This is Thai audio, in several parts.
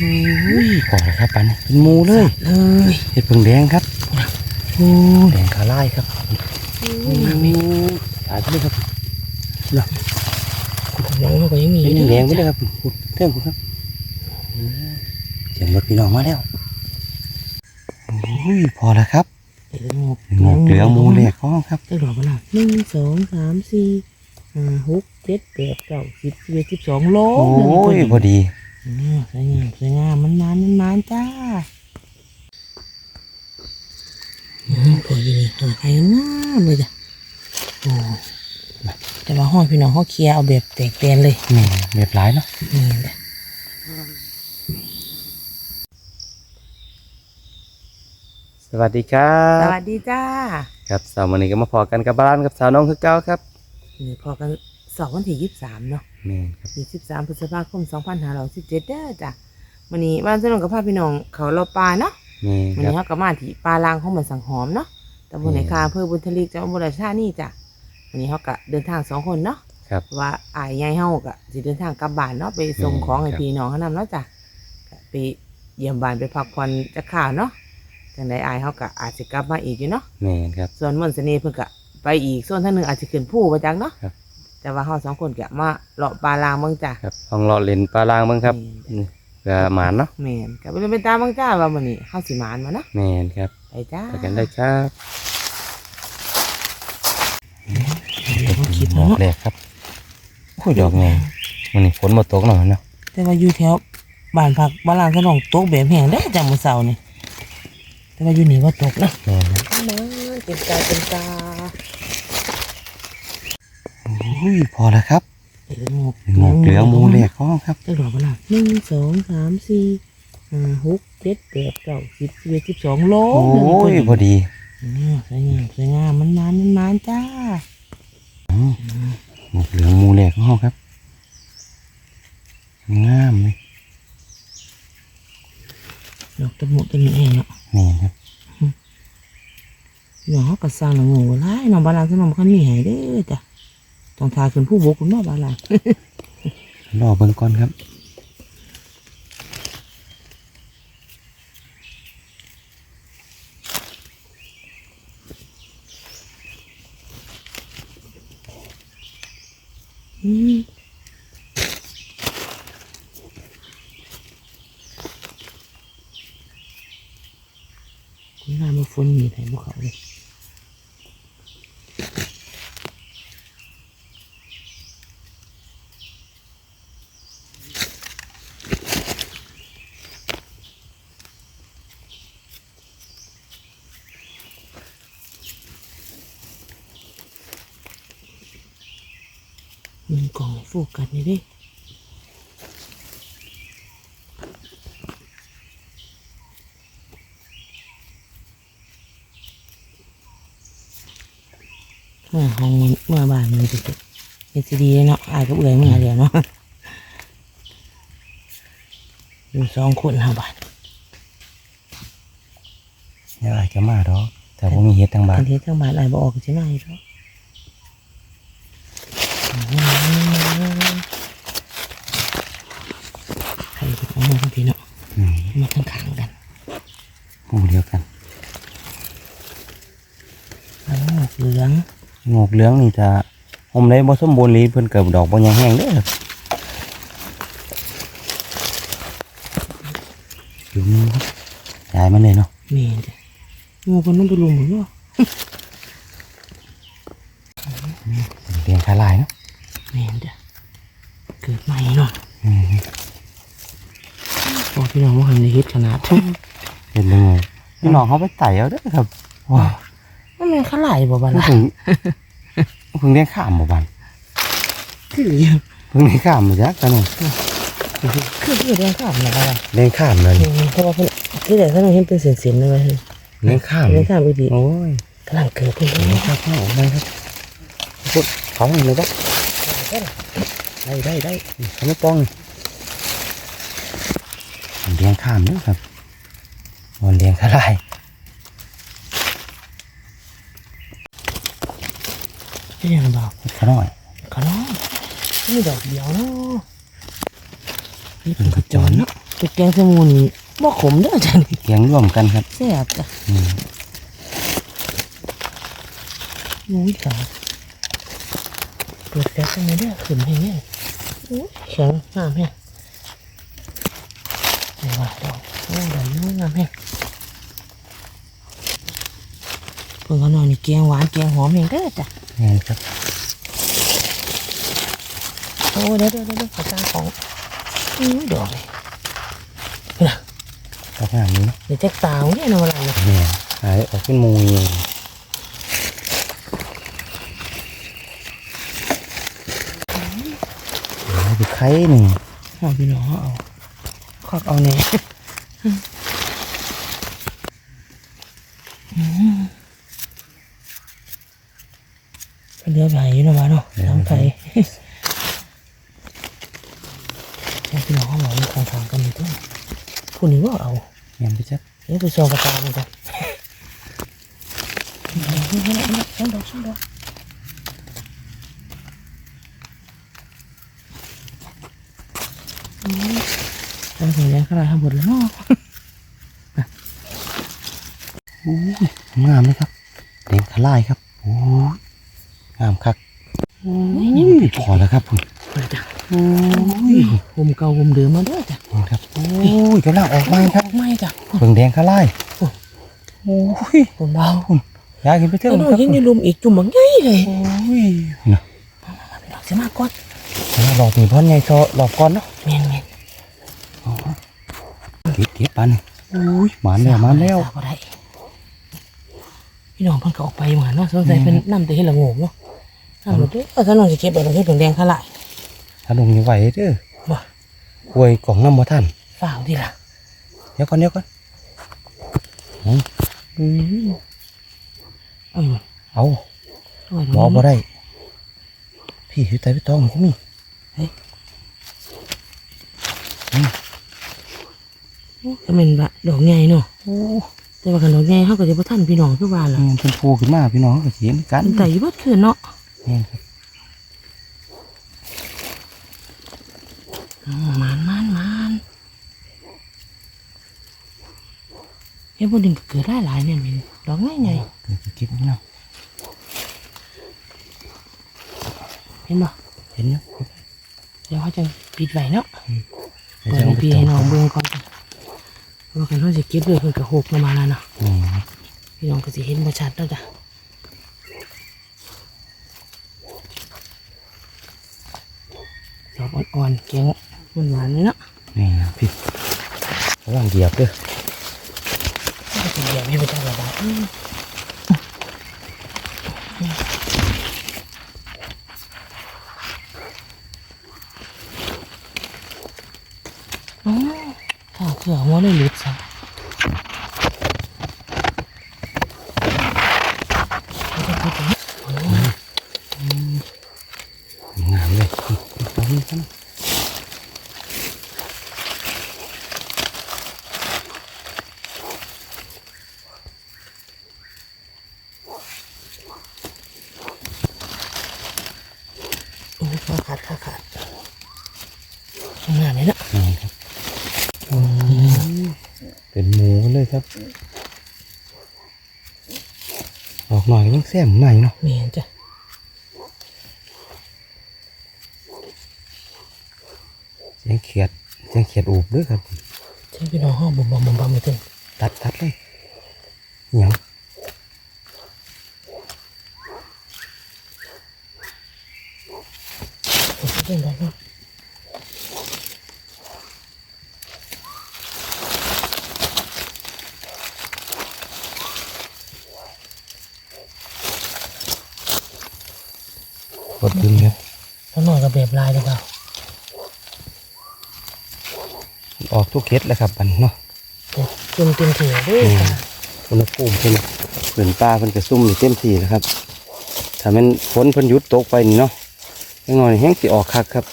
อุ้ยพอแล้วครับปันเป็นหมูเลยเลยเห็ดเพิ่งแดงครับโอ้แดงขาลายครับมาไม่ตายไปเลยครับน้องเขาก็ยังมีเป็นแดงไปเลยครับเท่งคุณครับเสียงรถพี่น้องมาแล้วอุ้ยพอแล้วครับเอองงอกเหลืองหมูแหลกข้องครับได้หรอเปล่าหนึ่งสองสามสี่ห้าหกเจ็ดแปดเก้าสิบสิบเอ็ดสิบสองโลโอ้หนึ่งพอยดีพอดีอืม สวยงามสวยงามมันนานมันนานจ้าอืมพอดีเลยหาใครงามเลยจ้ะโอ้แต่ว่าห้องพี่น้องเขาเคลียร์เอาแบบแตกแตนเลยนี่เรียบร้อยเนาะนี่แหละสวัสดีครัสบวัสดีจ้า ครับสาววันนี้ก็มาพอกันกับบ้านกับสาวน้องคือเก้าครับนี่พอกัน สอบวันที่ยี่สิบสามเนาะนี่ครับยี่สิบสามพฤษภาคมสองพันห้าร้อยสิบเจ็ดเด้อจ้ะวันนี้บ้านสนองกับพาพี่น้องเขาเราปลาเนาะนี่วันครันี้บเขาก็มาที่ปลาลางของเหมือนสังหอมเนาะตำบลไหนคาอำเภอบุญทลีจังหวัดบุรีรัมย์นี่จ้ะวันนี้เขาก็เดินทางสองคนเนาะครับ ว่าอายยายเฮาก็สิเดินทางกลับบ้านเนาะไปส่งอืมของให้ครับพี่น้องเขานำเนาะจ้ะก็ไปเยี่ยมบ้านไปพักผ่อนจะข่าวเนาะจังไดอายเขาก็อาจจะกลับมาอีกอยู่เนาะนี่ครับ ส่วนมนต์เสน่ห์เพิ่นก็ไปอีกส่วนท่านหนึ่งอาจจะขึ้นผู้ประจังเนาะครับ แต่ว่าเขาสองคนก็มาเลาะปลาลางเมืองจ้ะครับลองรอเล่นปลาลางบ้างครับนี่เพื่อหมานเนาะแม่นก็ไปเป็นตามเมืองจ้าว่ามื้อนี้เฮาสิหมานมาเนาะแม่นครับไปจ้าไปกันได้ครับเดี๋ยวเขาคิดดอกเนาะแรกครับโอ้ยดอกไงมันนี่ฝนมาตกหน่อยเนาะแต่ว่าอยู่แถวบ้านพักบ้านลางสนองตกแบบแห้งเด้อจ้ะมื้อเช้านี่แต่ว่าอยู่นี่ว่าตกนะแม่นครับมาเป็นกาเป็นกา อุ้ยพอแล้วครับเอองอกงอกเหลืองหมูแหลกข้องครับได้หรอเปล่าหนึ่งสองสามสี่ห้าหกเจ็ดแปดเก้าสิบสิบเอ็ดสิบสองโลโอ้หนึ่งพอยดีพอดีอืมสวยงามสวยงามมันนานมันนานจ้าอืมงอกเหลืองหมูแหลกข้องครับงามเลยดอกตะมุตะมีเองเนาะนี่ครับน้องเขาก็สร้างหนังงูไล่น้องบาลานสนมคันมีให้เด้อจ้ะ ต้องทาขึ้นผู้บกคุณแม่บาลานรอเบิ่งก่อนครับอืมคุณน้ามาฝนมีไหนบุเขาเลย มันกล่องโฟกัสนี่เดิเมื่อห้องมันเมื่อบานมันจะเฮ็ดสิดีเลยเนาะอายก็เอื่อยเมื่อเดียวเนาะอยู่สองคนห้าบาทเดี๋ยวอาจจะมาดอกแต่ว่ามีเฮ็ดทางบ้าอันนที่ทั้งบาทอายบออกจะน่าอยู่แล้วใครจะเอามาบางทีเนาะ อื มมาข้างๆกันหมูเดียวกันแล้วเหลืองงอกเหลืองนี่จะหอมได้บ่สมบูรณ์ลีเพิ่นเกิดดอกบ่ยังแห้งเด้อดูนี่ครับย้ายมันเลยเนาะเมนจ้ะงูคนนั้นไปลุมหมดเนาะเรียงคาลายเนาะเมนจ้ะเกิดใหม่เนาะอืม โอ้พี่น้องว่าหันในฮิตขนาดเห็นเลยไงพี่น้องเขาไปไต่เอาเด้อครับว้าวมันเป็นข้าไหลบ่บ้าเพิ่งล่ะเพิ่งเลี้ยงข้ามบ่บันคืออยู่เพิ่งเลี้ยงข้ามมาจักตอนนั้นคือคือเรียนข้ามนะบ้าล่ะเลี้ยงข้ามเลยเพราะว่าเพิ่นคือแต่ถ้าเราเห็นเป็นเส้นๆเลยเลี้ยงข้ามเรียนข้ามไปดีโอ้ยกำลังเกิดเพิ่นเลี้ยงข้ามเข้าออกมาครับพุดเขาให้เลยปะได้ได้ได้เขาไม่ป้องเลี้ย งข้ามเด้อครับมันเลี้ยงคาลายที่ยังบอกเขาหน่อยขน้องมีดอกเดียวเนาะเพิ่งกระจรเนาะไปแกงเสมูนี่บ่ขมเด้อจ้ะนี่แกงร่วมกันครับแซ่บจ้ะอืมอุ้ยจ้ะเปิดแก๊สตรงนี้เด้อขึ้นให้เนี่ยอุ้ยแข็งงามแฮะเดี๋ย วว่าดอกโอ้ดอกนี้งามแฮะเพิ่งเอาหน่อยนี่แกงหวานแกงหอมเองเด้อจ้ะนี่ครับโอ้เดี๋ยวเดี๋ยวเดี๋ยวขอจานของอุ้ดอกเลยนะดอกงามนี้เดี๋ยวแจ็คตาวเนี่ยนะเวลาเนี่ยเนี่ยหายออกเป็นมูเองเอาไปไข่หนึ่งเอาพี่น้อเอา ควักเอาเนี่ยก็เลือกไปอยู่นะวะเนาะน้ำไทยให้พี่น้องเขาบอกมีทางทางกันอยู่ด้วยคุณนี่ว่าเอาเงี้ยไปจัดเดี๋ยวไปซองกระตามันก่อนนี่นี่นี่นี่ช่างดอกช่างดอกอืม เอาถึงแล้วก็ได้ทั้งหมดแล้วเนาะอู้ยงามเลยครับแดงขลายครับโอ้ยงามคักโอ้ยพอแล้วครับคุณไปจ้ะโอ้ยผมเก่าผมเดิมมาด้วยจ้ะนี่ครับโอ้ยกำลังออกมาครับไม่จ้ะเบิ่งแดงขลายโอ้ยผมเบาอยากกินไปเถเจ้าอะหนูครับยิงในลุมอีกจุ่มบังใหญ่เลยโอ้ยนะไปดอกเสียมากก่อนหลอกตีพ่อใหญ่โซหลอกก่อนเนาะ เมนเมน เก็บเก็บ ปันโอ้ยหมานแล้วหมานแล้วสาวได้พี่น้องเพิ่นก็ออกไปเหมือนเนาะสงสัยเป็นน้ำแต่เห็นละโงกเนาะน้ำหมดเด้อเออถ้าน้องจะเก็บแบบนี้ถึงแดงขลายถ้าลงยังไหวเด้อบ่ควยกล่องน้ำมาท่านฝ่าวดีล่ะเดี๋ยวก่อนเดี๋ยวก่อนอืมอืมเออเอาเอาไว้หมอตรงบ่นี้ได้พี่อยู่ใต้พี่ตองก็มี ก็เป็นบะดอกใหญ่เนาะโอ้แต่ว่ากันดอกใหญ่เขาก็จะบ่ทันพี่น้องคือว่าล่ะมันเป็นโผล่ขึ้นมาพี่น้องก็เสียงกันมันแต่อยู่เบิดคืนเนาะนี่ครับอืมมานมานมานเฮ้ยพวกนี้ก็เกิดหลายๆเนี่ยแมันดอกใหญ่เกิดเก็บนี่เนาะๆเห็นบ่เห็นเนาะเดี๋ยวเขาจะปิดไว้เนาะเดี๋ยวเปิดจะให้เอาไปพี่ต้ให้มน้องเบิ่งก่อนจ้ะ ว่ากันเขาจะเก็บเลยเพิ่นก็หกลงมาแล้วเนาะอืมพี่น้องก็สิเห็นบ่ชัดแล้วจ้ะดอกอ่อนๆแกงหวานๆเลยเนาะนี่นะพี่ระวังเหยียบเด้อก็จะเหยียบให้ไปจ้าระบาดอืมอ๋อ ข้าวเกลือหัวเลยหลุดซะ งามเลยเอานี่กัน โอ้ยขาขาดขาขาดทำงานเลยนะ นี่ครับเป็นหมูเลย ครับ ออกหน่อยต้องแซมใหม่เนาะเมียนจ้ะเสียงเขียดเสียงเขียดอูบด้วยครับใช่พี่น้องห้องบ่มบ่มบ่มบ่มเลยตึงตัดตัดเลยเหนียว โอ้ยเรื่องอะไรเนาะ ก ดดึงเลยแล้วนอนกับแบบลายเลยเปล่าออกทุกเคสแล้วครับบันเนาะเต็มเต็มเต็มถี่ด้วยอืมจ้ะอุณหภูมิเป็นเปืนปลาเพิ่นกระซุ่มอยู่เต็มที่แล้วครับถ้ามันฝนเพิ่นหยุดตกไปนี่เนาะยังน้อยแห้งสิออกคักครับ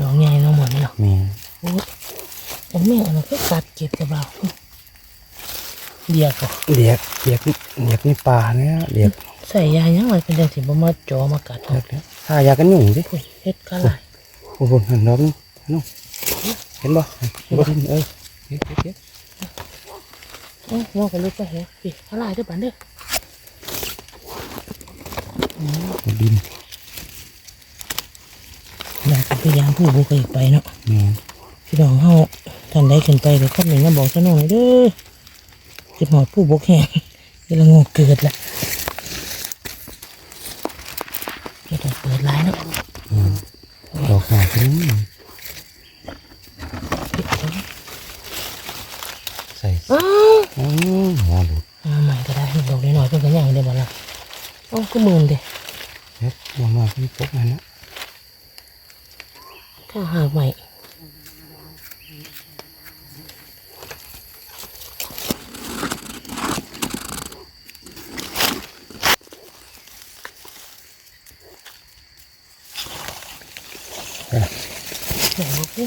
น้องใหญ่น้องหมดนี่เนาะ แม่ โอ้ยแต่แม่อันนั้นก็กัดเก็บกับเรา เดียกอะเดียกเดียกเดียกในป่าเนี่ยเดียกใส่ยายังไงเป็นจังสิบ่มาจอมากัดเลิกแล้วถ้ายากันยุ่งสิพุ่นเฮ็ดกะหลายโอ้โหหันดอกนี่น้องเห็นบ่เห็นบ่เออเก็บเก็บเก็บโอ้งอกกันลุกไปเหรอพี่กะหลายเด้อบันเด้อดินอยากพยายามผู้บ่เคยไปเนาะแม่นพี่น้องเฮาท่านใดขึ้นไปก็คอมเมนต์มาบอกซะหน่อยเด้อ สิหอดผู้บกแห้งเวลางูเกิดละจะต้องเปิดร้ายเนาะดอกขาดนี่ใส่ อ้าว อ้าวหัวหลุด มาใหม่ก็ได้ดอกน้อยๆเพิ่นก็ยังได้บ่ล่ะโอ้ก็หมื่นเด้ เฮ็ดหัวหน่อยเพิ่นปกนั่นนะ ข้าหากใหม่ เอ้ย ไหนบอกสิ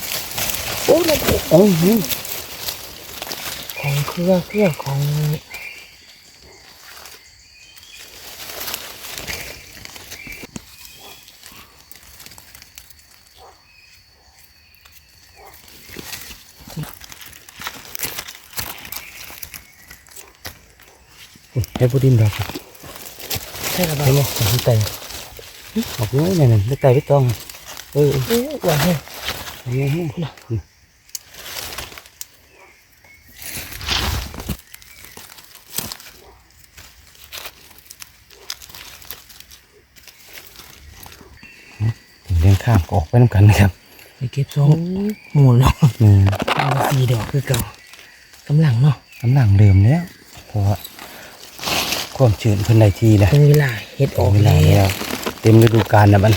โอ้มันเป็นเอ้ยนี่ของเครื่องเครื่องของเฮ็ดบ่ดิ นดอกใช่หรือเปเห็ล่านบ่มันไตออกน้อยนั่นน่ะไตไปตองเออโอ้หวานแห้งเออเออเลี้ยงข้ามก็ออกไปน้ำกันนะครับไปเก็บซองหมูลเนาะอืมเอาสี่ดอกคือเก่ากำลังเนาะกำลังเดิมแล้วเพราะว่าความชื้นเพิ่นได้ทีแล้วเวลาเฮ็ดออกเวลาวแล้วเต็มฤดูกาลนะมัน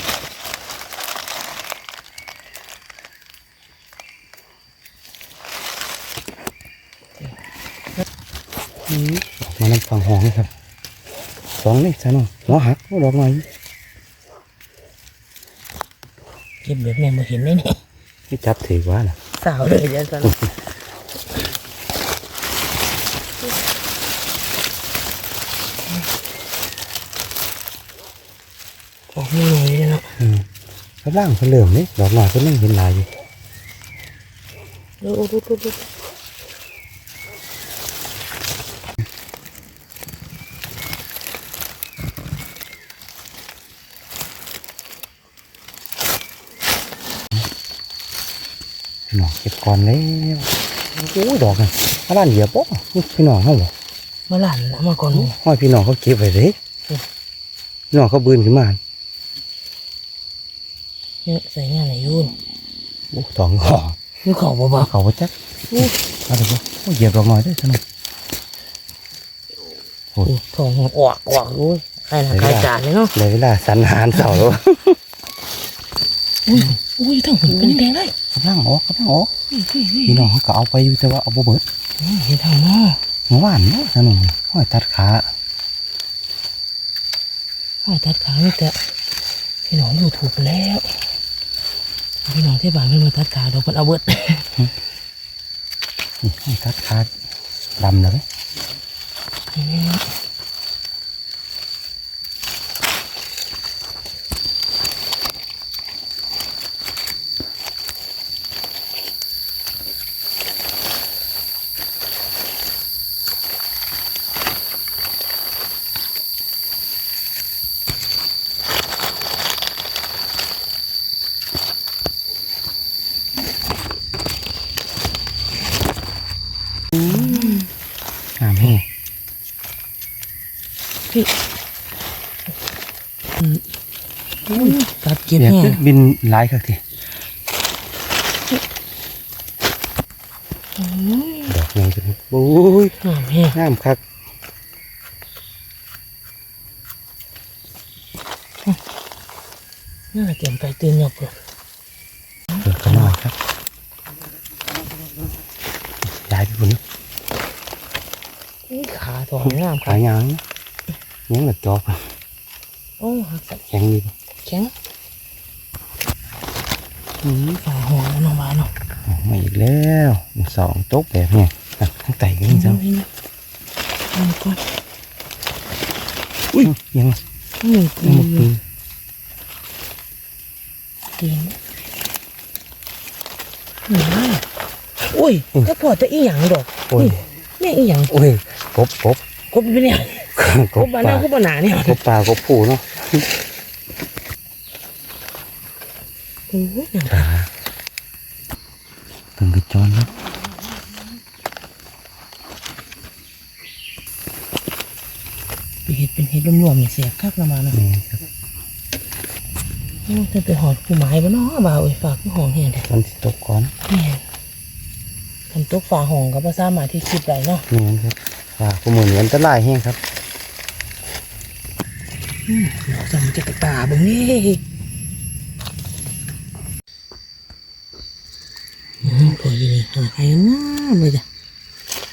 อืมออกมาน้ำฟังหองเลยครับส องเลยจ้ะน้องหัวหักโอ้ดอกหน่อยเก็บแบบแม่มาเห็นเลยนี่นี่จับถือว่าน่ะสาวเลยจ้ะสันออกไม่ไงเลยเนาะอืมกำลังเพิ่นเริ่มนี่ดอกหน่อยเพิ่นยังเห็นหลายอยู่ดูดูดู พี่น้องเก็บก่อนแล้วโอ้ยดอกน่ะอาบ้านเหยียบปุ๊บนี่พี่น้องเขาบ่มาหลานเอามาก่อนหมู่ห้อยพี่น้องเขาเก็บไว้เด้พี่น้องเขาบืนขึ้นมาเนี่ยใส่งานไหนยุ่นโอ้สองหอนี่ขอเบาเขาบ่จักอู้เอาเถอะบ่โอ้ยเหยียบดอกหน่อยเด้อสนุกๆอู้ทองออกออกโอ้ยใครหนักใครจานเลยเนาะในเวลาสันอาหารเสาร์แล้วอุ้ยอุ้ยทั้งหุ่นเป็นแดงเลยกำลังออกกำลังออกนี่นี่นี่พี่น้องเขาก็เอาไปอยู่แต่ว่าเอาบ่เบิดเห็นทางหม้อเมื่อวานเนาะสนุกห้อยตัดขาห้อยตัดขาไม่แต่พี่น้องอยู่ถูกแล้วพี่น้องที่บ้านไม่มาตัดขาดอกมันเอาเบิดนี่ห้อยตัดขาดำเลย งามแฮ่ พี่อืมอุ้ยตัดเก็ บเดี๋ยวแห้คือบินหลายครับทีดอกยังกันโอ้ยงามแห้งงามคักน่าเตรียมไปตื่นหยกเลยเกิดกันหน่อยครับย้ายไปคนนี้อุ้ยขาทองงามครัขาบยางนะยังหลักจอกอะโอ้หักสับแข็งดีป่ะแข็ง อืมฝ่ายหัวแล้วน้องบ้านเนาะออกมาอีกแล้วสองโต๊ะแบบเนี้ยอะทั้งไต่กันนี่จ้ะนี่นะเอาก่อนอุ้ยยังหนึ่งยังหมดปีจริงหนึ่งอุ้ยก็พอจะอีหยังดอกโอ้ยแม่อีหยังโอ้ยกบกบกบอยู่เนี่ยกกบบบ้านปลาน้ากบบ้านหนาเนี่ยกบปลากบผูเนาะ โอ้ยหนังปลาถึงกระจอนครับเป็นเห็ดเป็นเห็ดรวมๆเนี่ยเสียบคักละมาเนาะนี่ครับโอ้จะไปหอดผู้ไม้บ่เนาะบ่าวไอ้ฝากผู้หองเห็นเด้มันสิตกก่อนแม่นทำตุกฝาหองกับภาษาหมาที่คิดไว้เนาะนี่ครับปลาคู่มือนี้อันตรายแห้งครับเราจำจะกระตาเบิ่งนี่อืมพออยู่นี่ หาใครงามเลยจ้ะ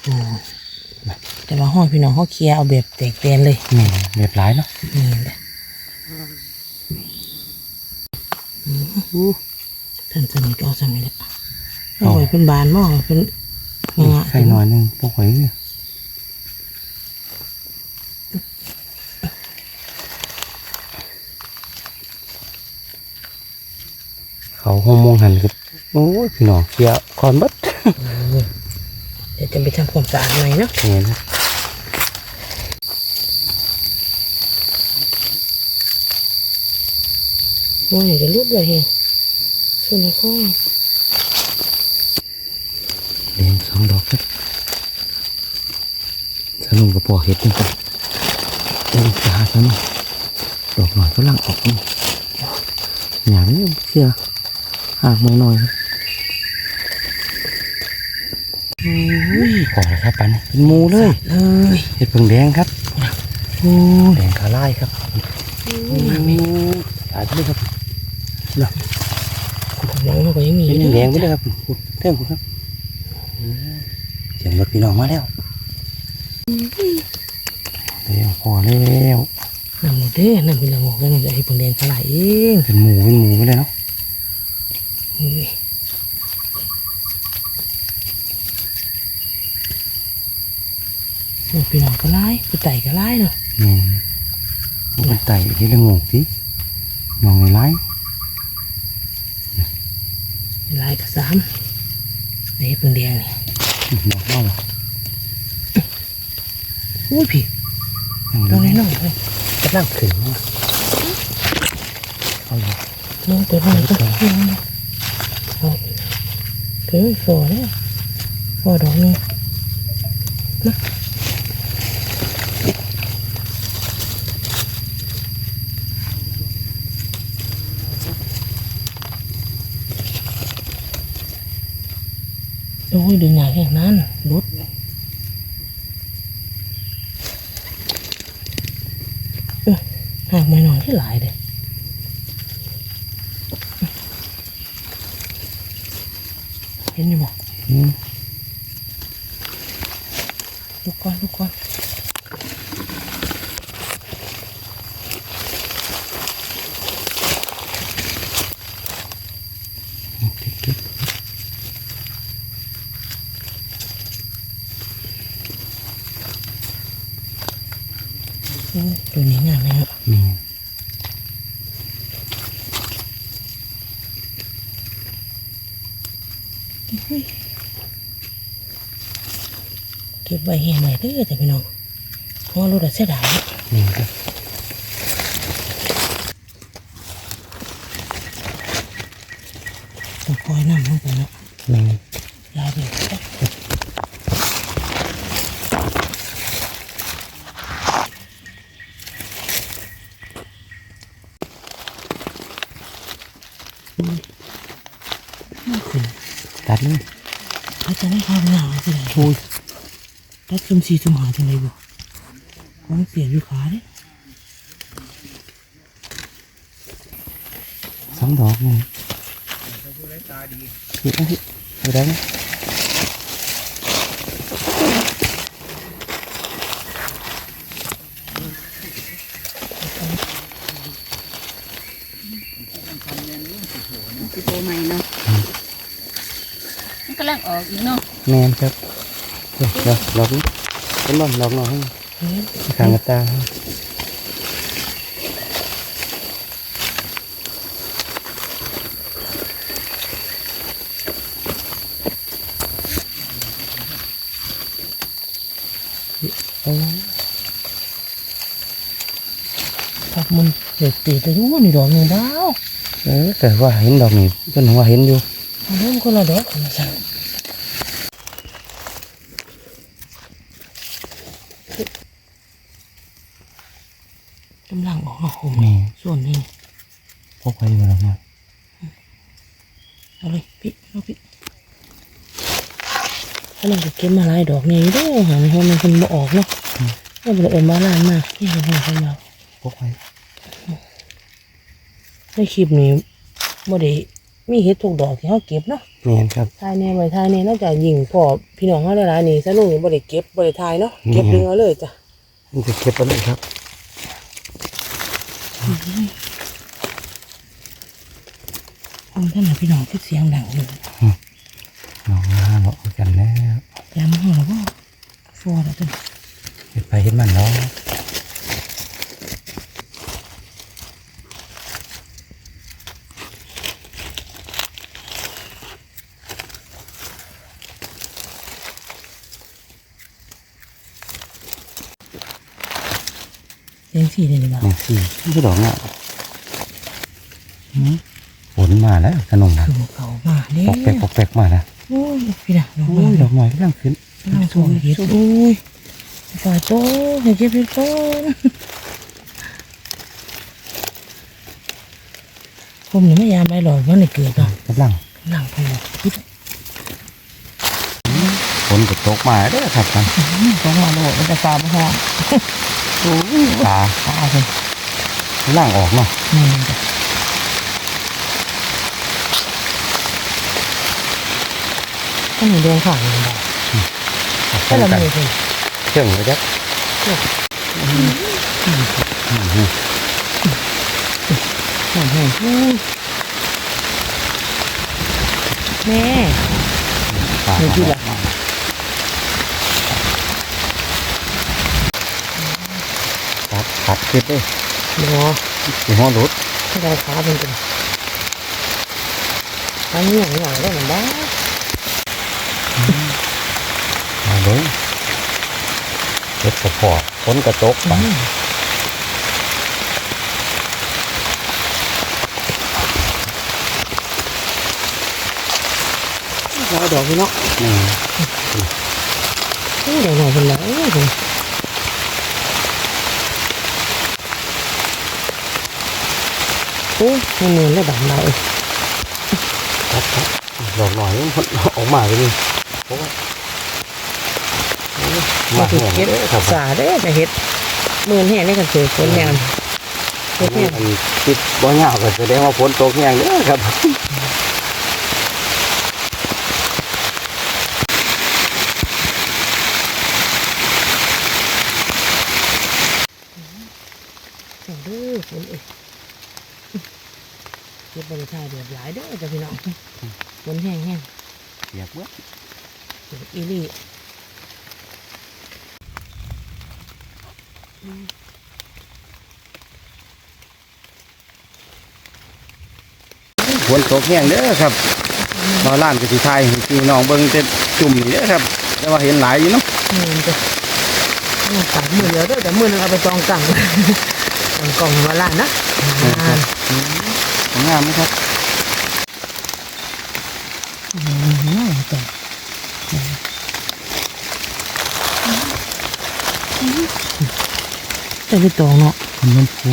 โอ้แต่ว่าห้อยพี่น้องเขาเคลียร์เอาแบบแตกแตนเลยนี่เรียบร้อยเนาะนี่แหละอืมอู้ท่านสนิทก็เอาสนิทแหละเอาไว้เป็นบานหม้อเป็นงะใส่หน่อยหนึงพวกหอยเนี่ยเขาห้องมองหันครับโอ้ยพี่น้องเสียคอนเบัด เดี๋ยวจะไปทำความสะอาดใหม่เนาะเห็นโอ้ยจะรุดเลยเฮงส่วนนี้ค่อยแดงสองดอกครับสนุกกับปอกเห็ดจังกันเต็มตาซะเนาะดอกหน่อยก็ลังออกนี่อย่างนี้เชื่อหากมือหน่อยครับ ครับปันเป็นหมูเลยเลยเห็ดเพิ่งแดงครับโอ้แดงขาลายครับโอ้ตายไปเลยครับเนาะน้องเขาก็ยังมีเป็นแดงไปเลยครับเท่งครับเสียงรถพี่น้องมาแล้วแล้วพอแล้วนั่นหมดเด้นั่นเป็นละงกแล้วนั่นจะให้ผงแดงขลายเองเป็นหมูเป็นหมูไม่ได้เนาะ นี่โอ้ พี่น้องก็ไล่ผู้ไต่ก็ไล่เนาะนี่มันเป็นไต่ที่ละงงสิมองไม่ไล่ไล่ก็สามนี่ผงแดงนี่ดอกเล่าอุ้ยพี่ตรงนี้น้องเลยกำลังขึ้นมาเอาเลยน้องตัวน้องก็น้องโอ้เกิดฟอเนี่ยฟอดอกนึงนะ โอ้ยดึงใหญ่แค่นั้นรุดเอ้อหากไม่นอนที่หลายเลย เห็นอยู่บ่ อืม ลูกก้อนลูกก้อนอืมตัวนี้งามไหมครับ นี่ เก็บไว้แห้งไว้เด้อแต่พี่น้องเพราะว่ารถอะเสียดายนี่ครับต้องคอยนำลงไปเนาะนี่ลายเดียว ตัดเลย เขาจะไม่ความหนาวสิไหน โอ้ย ตัดซุ่มสีซุ่มหาจังไรบ่ของเสียอยู่ขาเด้สองดอกนี่คิดนะพี่เอาได้ไหมสิโตใหม่เนาะมันกำลังออกอีกเนาะแมนครับ Dạ, lọc lọc cái mầm lọc nó khang người ta thật mình để tỉ tới đúng này đó ừ, người đó. Đấy kể qua hiến đồng này con hoa hiến vô. Không có là đó mà sao กหนึ่งดาวเออแต่ว่าเห็นดอกนี่เพิ่นว่าเห็นอยู่เอาเริ่มคนละดอกกันนะจ๊ะกำลังออกหอมนี่ส่วนนี้พกไปอยู่แล้วมาเอาเลยพี่เอาพี่ถ้ามันจะเก็บมาหลายดอกนี่อยู่เด้อหาในห้องมันคนบ่ออกเนาะนี่เป็นเอิญมาล้านมากนี่เป็นห้องคนเราพกไปในคลิปนี้บ่ได้มีเห็ดทุกดอกที่เขาเก็บเนาะเนียนครับทายแน่ไว้ทายแน่นอกจากยิงพอพี่น้องเขาหลายๆนี่ซะลุงนี่บ่ได้เก็บบ่ได้ทายเนาะเก็บอืมดึงเอาเลยจ้ะมันจะเก็บไปเลยครับ เอาท่านน่ะพี่น้องที่เสียงดังอยู่น้องมาเลาะกันแล้วยามห้องแล้วบ่ฟอแล้วจ้ะเห็ดไปเห็ดมันเนาะ สียงสี่เลยดีบ่านี่สี่ที่ดอกอะหืมฝนมาแล้วขนมนะคือเขามาเด้ปอกแปกปอกแปกมานะโอ้ยพี่น่ะดอกโอ้ยดอกหน่อยกำลังขึ้นนั่งสวงเห็ดโอ้ยฝ่าโตให้เก็บเห็ดโตผมนี่ไม่ยามได้หรอกว่าในเกิดเนาะกำลัง หลังพอคิด ฝนก็ ตกมาเด้อครับมันต้องมาโลดมันจะฟาบ่ห้องตาตาเลยกำลังออกเนาะนี่จ้ะถ้าหนูเดินผ่านมันได้ออกพร้ถ้าอมเรากันไม่เห็นเครื่องเลยจ้ะอืมหนังเห็นแม่ตาเดี๋ยวที่ละ ตัด ขัดขึ้นเด้เดี๋ยวสีหัวรถให้เราขาเป็นตัวอันนี้อย่างอย่างได้เหมือนได้มาเลยเห็ดกระพอฝนกระตกไปเราดอกพี่เนาะอืมโอ้เดี๋ยวหน่อยเป็นแล้วโอ้ย อ้ยมันเหมือนได้แบบเราครับครับดอกหน่อยมันออกมาเลยนี่โอ้ยโอ้ยมามาถึแห้งงเฮ็ดเด้อครับสาเด้อจะเฮ็ดหมื่นแห่งได้กันเสือคนแมนเฮ็ดแห่งอันติดบ่ยาวก็แสดงว่าฝนตกแห้งเด้อครับ เด้อคนเอ้ย เฮ็ดบริษัทเดือดหลายเด้อจ้ะพี่น้องคนแห้งแห้งอยากเว้ยอีลี่ฝนตกแห้งเด้อครับมาล้านก็สิทายให้พี่น้องเบิ่งแต่จุ่มนี่เด้อครับ แต่ว่าเห็นหลายอยู่เนาะเงินจ้ะเอาตัดมือเดียวเด้อแต่มือหนึงเอาไปจองกังจองกล่องมาล้านนะ อ่างามไหมครับอืมจ้ะแต่ไปตองเนาะมันมันฟู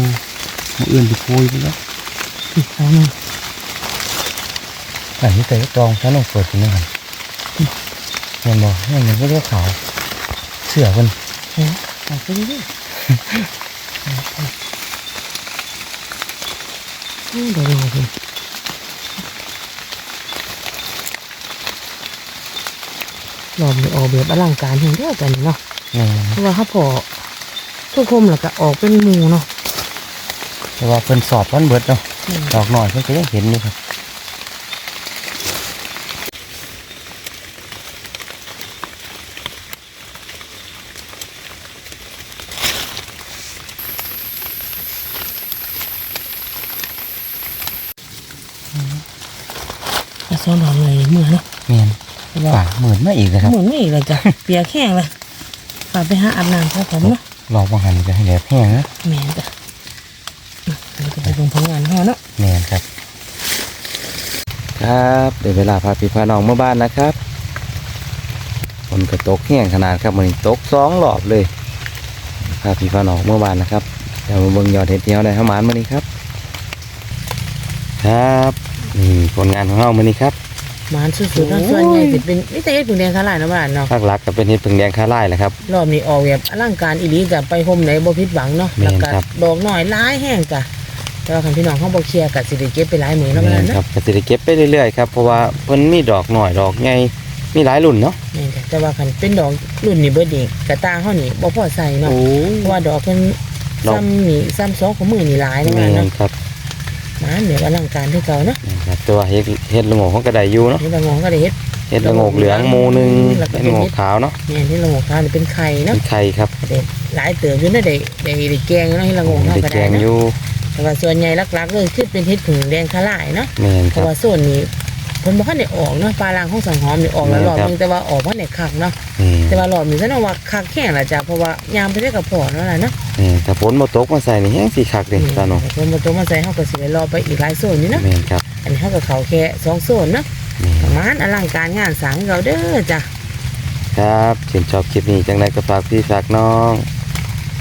มันเอื่อนไปฟูไปแล้วอีกครั้งหนึงไหนที่แต่ตองฉันลองเปิดดูหน่อยเห็นบ่นี่มันก็เรียกขาวเสือมันเฮ้ยเอาไปดิอืม เดี๋ยวเราไปรอบนี้ออกแบบอลังการเห็นเด้อกันเนาะนี่เพราะว่าเขาพอทุกคมแล้วก็ออกเป็นหมูเนาะแต่ว่าเพิ่นสอบมันเบิดเนาะดอกหน่อยเพิ่นก็ยังเห็นอยู่ครับ แต่ซ้อนดอกเลยเมื่อเนาะ เมียนฝ่าห มื่นมาอีกนะครับเหมือนไม่อีกเลยจ้ะเปียกแห้งเลยฝากไปหาอาบน้ำพอผมเนาะลองมาหันจะให้แดดแห้งนะแม่นจ้ะจะไปลงผลงานเฮาเนาะแม่นครับ ครับเดี๋ยวเวลาพาพี่พาน้องมาบ้านนะครับฝนก็ตกแห้งขนาดครับมันนี้ตกสองรอบเลยพาพี่พาน้องมาบ้านนะครับเดี๋ยวมาเบิ่งยอดเห็ดที่เราได้เข้ามามื่อนี้ครับ ครับนี่ผลงานของเรามื่อนี้ครับ หมานสุดๆเนาะส่วนใหญ่สิเป็นนี่แต่เฮ็ดผึ่งแดงขาลายเนาะบ้านเนาะภาคหลักก็เป็นเห็ดผึ่งแดงคาไล่แหละครับรอบนี้ออกแบบอลังการอีหลีจะไปห่มไหนบ่ผิดหวังเนาะแม่แล้วนก็ครับดอกน้อยหลายแห้งจ้ะแต่ว่าคันพี่น้องเฮาบ่เคลียร์ก็สิได้เก็บไปหลายมื้อเนาะบ้านครัเนาะบก็สิได้เก็บไปเรื่อยๆครับเพราะว่าเพิ่นมีดอกหน่อยดอกใหญ่มีหลายรุ่นเนาะแม่นจ้ะแต่ว่าคันเป็นดอกรุ่นนี้เบิดนี่กระตาเฮานี่บ่พอใส่เนาะโอ้เพราะว่าดอกเพิ่นดอกซ้ำนี่ซ้ำสองของมือนี่หลายเนาะแม่บ้านนเนาะครับ หมาเดี๋ยวอลังการที่เก่าเนาะแม่นครับแต่ว่าเห็ดเห็ดละโงกเขาก็ได้อยู่เนาะนี่บางงก็ได้เฮ็ดเห็ดละโงกเหลืองหมูหนึงแล้วก็เป็นเป็นโงเห็กดขาวเนาะเนี่ยที่ละงงข้าวนี่เป็นไข่เนาะมีไข่ครับได้หลายเติบอยู่นะได้ได้ได้แกงอยู่เนาะที่ละงงเฮาได้ก็แกได้งอเนาะยู่แต่ว่าส่วนใหญ่หลักๆเลยคือเป็นเฮ็ดผึ่งแดงคาลายเนาะแม่นเพครัราะบว่าส่วนนี้ เพิ่นบ่ทันได้ออกเนาะปลาลางของสังหอมนี่ออกแล้วแม่รอบนครับนึงแต่ว่าออกบ่ทันได้คักเนาะนี่แต่ว่ารอบนี้ซะเนาะว่าคักแข็งล่ะจ้ะเพราะว่ายามไปได้กับพ่อแล้วล่ะเนาะนี่ถ้าฝนมาตกมาใส่นี่แห้งสีคักเลยตาโนเพิ่นบ่ต้องมาใส่เฮาก็สิได้รอไปอีกหลายโซนอยู่เนาะแม่นครับอันนี้เฮาก็เข้าแค่สองโซนเนาะนี่ประมาณอลังการงานสร้างเราเด้อจ้ะครับชื่นชอบคลิปนี้จังไรก็ฝากพี่ฝากน้อง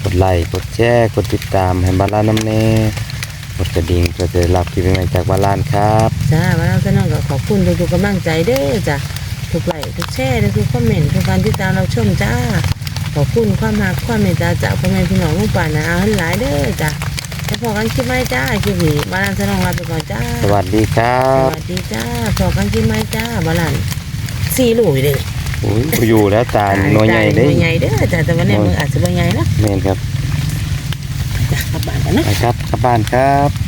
กดไลค์กดแชร์กดติดตามให้บาลานน้ำเน่ก ดกระดิ่งเพื่อจะได้รับคลิปใหม่ๆจากบาลานครับจ้ามาแล้วก็น้องก็ขอบคุณทุกๆกำลังใจเด้อจ้ะทุกไลค์ทุกแชร์ทุกคอมเมนต์ทุกการติดตามเราชมจ้าขอบคุณความรักความเมตตาจากพ่อแม่พี่น้องลูกป่านนะเอาให้หลายเด้อจ้ะแล้วพอกันคลิปไหมจ้าคลิปนี้บาลานสนองลาไปก่อนจ้าสวัสดีครัสบวัสดีจ้าพอกันคลิปไหมจ้าบาลานสี่ลูกอยู่เด้อโอ้ยบ่อยู่แล้วตาหน่วยใหญ่เด้หน่วยใหญ่เด้อจ้ะแต่วันนี้มึงอาจจะบ่ใหญ่เนาะแม่นครับจ้ะ กลับบ้านกันนะ ไปครับกลับบ้านครับ